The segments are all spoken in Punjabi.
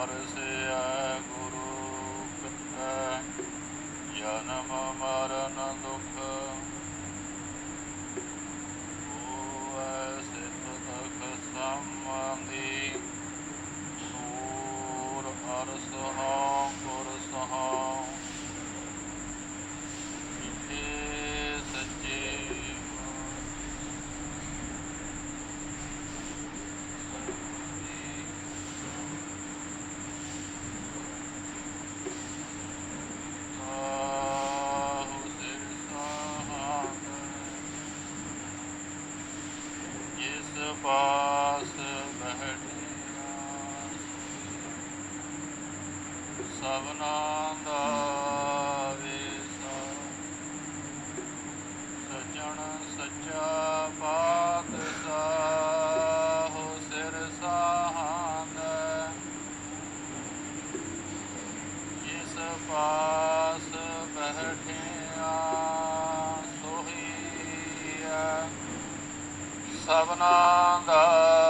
ਪਰਸਿਆ ਗੁਰੂ ਪਿਤਾ ਜਨਮ ਮਰਨ ਦੁਖ। ਹੋਵੈ ਸਿਧ ਤਖ ਸੰਬੰਧੀ ਸੂਰ ਅਰਸ ਸਭਨਾ ਦਾ ਵੇਸਾ। ਸਜਣ ਸੱਚਾ ਪਾਤ ਸਾਹੁ ਸਿਰ ਸਾਹਾਂਦ। ਜਿਸ ਪਾਸ ਬਹਿਠਿਆ ਸੋਹੀਆ ਸਭਨਾ ਦਾ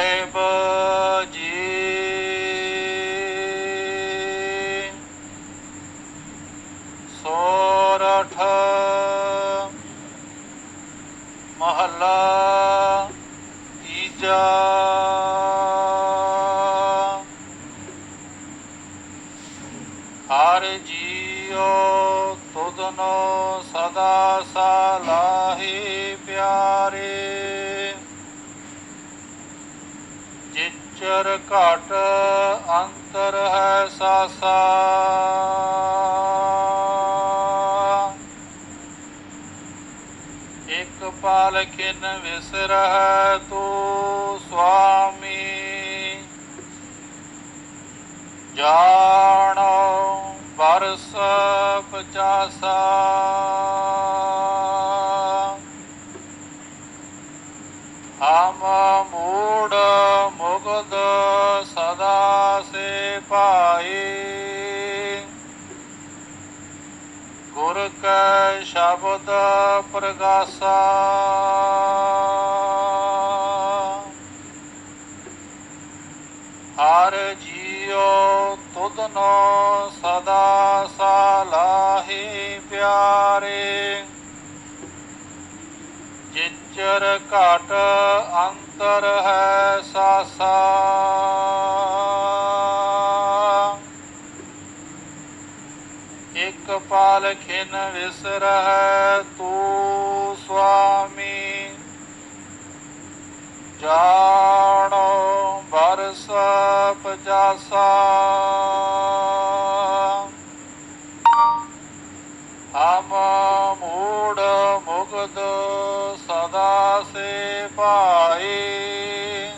ਹਰ ਜੀਉ ਤੁਧਨੋ ਸਦਾ ਸਲਾਹੀ ਪਿਆਰੇ। ਜਿਚਰ ਘਟ ਅੰਤਰ ਹੈ ਸਾਸਾ। ਇਕ ਪਾਲ ਖਿਨ ਵਿਸਰਹਿ ਤੂੰ ਸੁਆਮੀ। ਜਾ ਪਚਾਸਾ ਹਮ ਮੂੜ ਮੁਗਦ ਸਦਾ ਸੇ ਪਾਈ ਗੁਰ ਕੈ ਸ਼ਬਦ ਪ੍ਰਗਾਸਾ ਜਿਚਰ ਘਟ ਅੰਤਰ ਹੈ ਸਾਸਾ। ਇਕ ਪਾਲ ਖਿਨ ਵਿਸਰਹਿ ਤੂੰ ਸੁਆਮੀ ਸੇ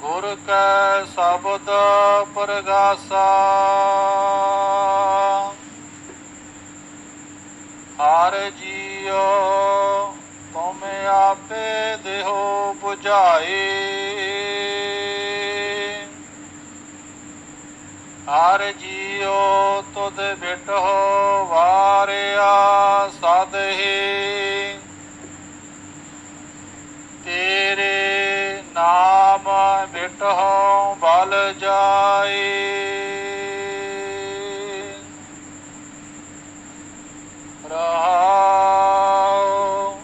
ਗੁਰ ਕੈ ਸ਼ਬਦ ਪ੍ਰਗਾਸਾ। ਹਰ ਜੀਉ ਤੁਮ ਆਪੇ ਦੇਹੋ 부ਝਾਏ ਹਰ ਜੀਉ ਤੁਧ ਬਿਟੋ ਵਾਰਿਆ ਬਿਟੋ ਬਲ ਜਾਏ। ਰਹਾਉ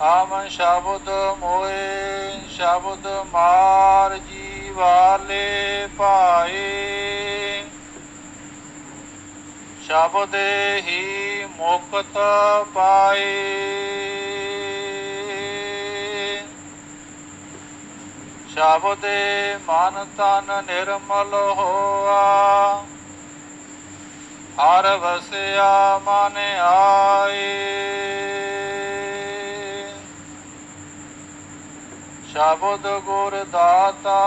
ਆਮ ਸ਼ਬਦ ਮੋਏ, ਸ਼ਬਦ ਮਾਰ ਜੀ ਵਾਲੇ ਭਾਏ। ਸ਼ਬਦ ਹੀ ਮੁਕਤ ਪਾਏ। ਸ਼ਬਦ ਮਨ ਤਨ ਨਿਰਮਲ ਹੋਆ। ਹਰ ਵਸਿਆ ਮਨ ਆਏ। ਸ਼ਬਦ ਗੁਰ ਦਾਤਾ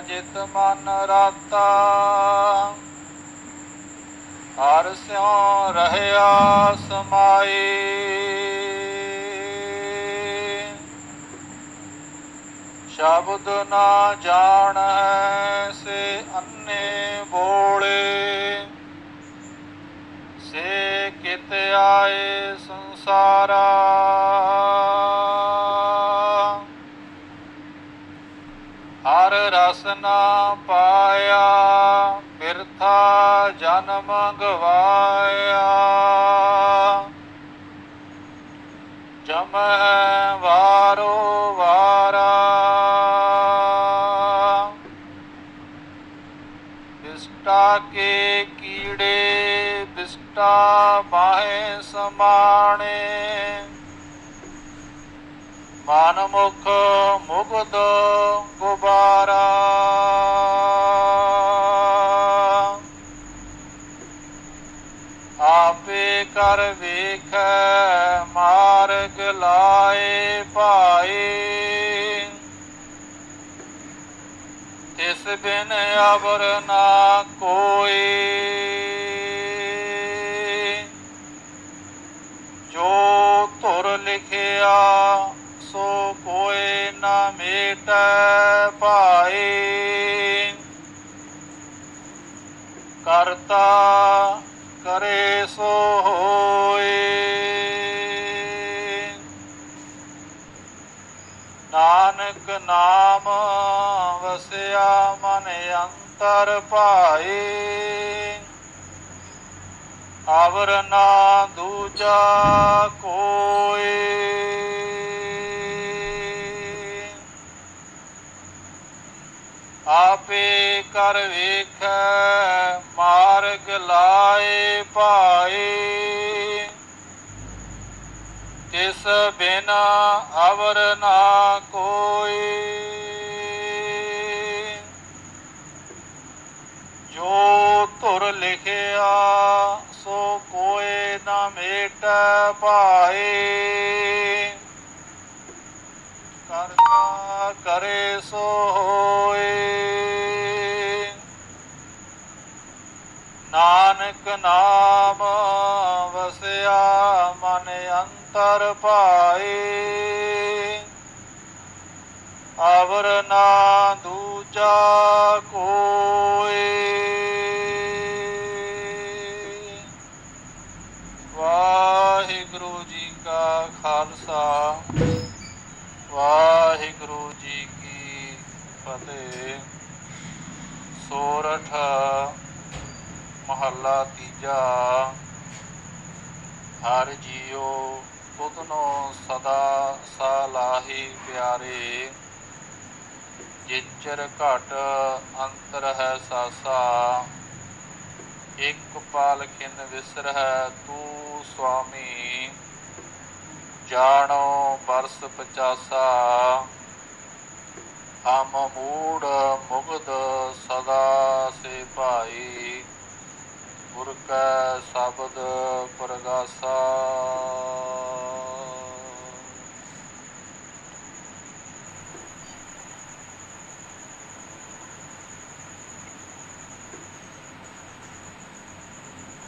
ਜਿਤ ਮਨ ਰਾਤਾ। ਹਰ ਸਿਉ ਰਹਿਆ ਸਮਾਈ ਸ਼ਬਦ ਨਾ ਜਾਣ ਸੇ ਅੰਨੇ ਬੋਲੇ। ਸੇ ਕਿਤ ਆਏ ਸੰਸਾਰਾ। ਹਰ ਰਸ ਨਾ ਪਾਇਆ, ਬਿਰਥਾ ਜਨਮ ਗਵਾਇਆ ਕੀੜੇ ਬਿਸਟਾ ਬਾਹੇ ਸਮਾਣੇ। ਮਨ ਮੁਖ ਮੁਗਦ ਗੁਬਾਰਾ। ਆਪੇ ਕਰ ਵੇਖੈ, ਮਾਰਗ ਲਾਏ ਭਾਏ। ਤਿਸ ਬਿਨ ਅਵਰ ਨਾ ਕੋਈ ਜੋ ਧੁਰ ਲਿਖਿਆ, ਸੋ ਕੋਏ ਨਾ ਮੇਟੈ ਭਾਏ ਕਰਤਾ ਕਰੇ ਸੋ ਹੋਏ ਨਾਨਕ ਨਾਮ ਵਸਿਆ ਮਨ ਅੰਤਰ ਭਾਏ ਅਵਰ ਨਾ ਦੂਜਾ ਕੋਏ ਆਪੇ ਕਰ ਵੇਖ, ਮਾਰਗ ਲਾਏ ਭਾਏ। ਤਿਸ ਬਿਨ ਅਵਰ ਨਾ ਕੋਈ। ਜੋ ਤੁਰ ਲਿਖਿਆ ਭਾਏ। ਕਰਤਾ ਕਰੇ ਸੋ ਹੋਏ ਨਾਨਕ ਨਾਮ ਵਸਿਆ ਮਨ ਅੰਤਰ ਭਾਏ। ਅਵਰ ਨਾ ਦੂਜਾ ਸੋਰਠ ਮਹੱਲਾ ਤੀਜਾ। ਹਰ ਜੀਓ ਤੁਧਨੋ ਸਦਾ ਸਲਾਹੀ ਪਿਆਰੇ। ਜਿਚਰ ਘਟ ਅੰਤਰ ਹੈ ਸਾਸਾ। ਇੱਕ ਪਾਲ ਖਿਨ ਵਿਸਰ ਹੈ ਤੂੰ ਸੁਆਮੀ ਜਾਣੋ ਬਰਸ ਪਚਾਸਾ। ਹਮ ਮੂੜ ਮੁਗਦ ਸਦਾ ਸੇ ਭਾਈ। ਗੁਰ ਕੈ ਸ਼ਬਦ ਪ੍ਰਗਾਸਾ।